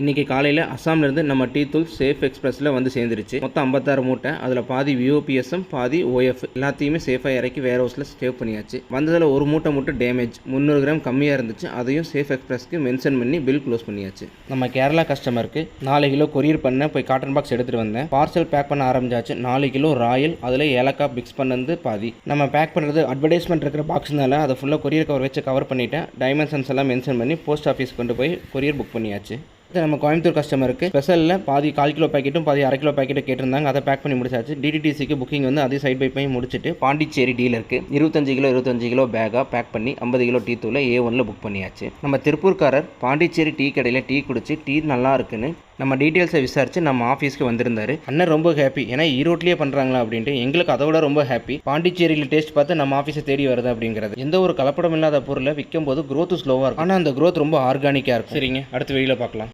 இன்றைக்கி காலையில் அஸ்ஸாம்லேருந்து நம்ம டீ தூள் சேஃப் எக்ஸ்பிரஸில் வந்து சேர்ந்துருச்சு. மொத்தம் ஐம்பத்தாறு மூட்டை அதில் பாதி விஓபிஎஸ்எம் பாதி ஓஎஃப் எல்லாத்தையுமே சேஃபாக இறக்கி வேர் ஹவுஸில் சேவ் பண்ணியாச்சு. வந்ததில் ஒரு மூட்டை மட்டும் டேமேஜ் முந்நூறு கிராம் கம்மியாக இருந்துச்சு. அதையும் சேஃப் எக்ஸ்பிரஸ்க்கு மென்ஷன் பண்ணி பில் க்ளோஸ் பண்ணியாச்சு. நம்ம கேரளா கஸ்டமருக்கு நாலு கிலோ கொரியர் பண்ண போய் காட்டன் பாக்ஸ் எடுத்துகிட்டு வந்தேன். பார்சல் பேக் பண்ண ஆரம்பிச்சாச்சு. நாலு கிலோ ராயல் அதில் ஏலக்காய் மிக்ஸ் பண்ணது பாதி. நம்ம பேக் பண்ணுறது அட்வர்டைஸ்மெண்ட் இருக்கிற பாக்ஸ்னால அதை ஃபுல்லாக கொரியர் கவர் வச்சு கவர் பண்ணிட்டேன். டைமென்ஷன்ஸ் எல்லாம் மென்ஷன் பண்ணி போஸ்ட் ஆஃபீஸ் கொண்டு போய் கொரியர் புக் பண்ணியாச்சு. இது நம்ம கோயம்புத்தூர் கஸ்டமருக்கு ஸ்பெஷலில் பாதி கால் கிலோ பாக்கெட்டும் பாதி அரை கிலோ பாக்கெட்டும் கேட்டிருந்தாங்க. அதை பேக் பண்ணி முடிச்சாச்சு. டிடிடிசிக்கு புக்கிங் வந்து அதே சைட் பை பண்ணி முடிச்சுட்டு பாண்டிச்சேரி டீலருக்கு இருபத்தஞ்சு கிலோ இருபத்தஞ்சு கிலோ பேக்காக பேக் பண்ணி ஐம்பது கிலோ டீ தூளை ஏ ஒனில் புக் பண்ணியாச்சு. நம்ம திருப்பூர்காரர் பாண்டிச்சேரி டீ கடையில் டீ குடிச்சு டீ நல்லா இருக்குன்னு நம்ம டீட்டெயில்ஸை விசாரித்து நம்ம ஆஃபீஸ்க்கு வந்திருந்தாரு. அண்ணன் ரொம்ப ஹாப்பி ஏன்னா ஈரோட்லேயே பண்ணுறாங்களா அப்படின்ட்டு எங்களுக்கு அதை விட ரொம்ப ஹாப்பி பாண்டிச்சேரியில் டேஸ்ட் பார்த்து நம்ம ஆஃபீஸை தேடி வருது அப்படிங்கிறது. எந்த ஒரு கலப்படம் இல்லாத பொருளை விற்கும் போது ஸ்லோவாக இருக்கும். ஆனால் அந்த க்ரோத் ரொம்ப ஆர்கானிக்காக இருக்கும். சரிங்க. அடுத்த வெளியில் பார்க்கலாம்.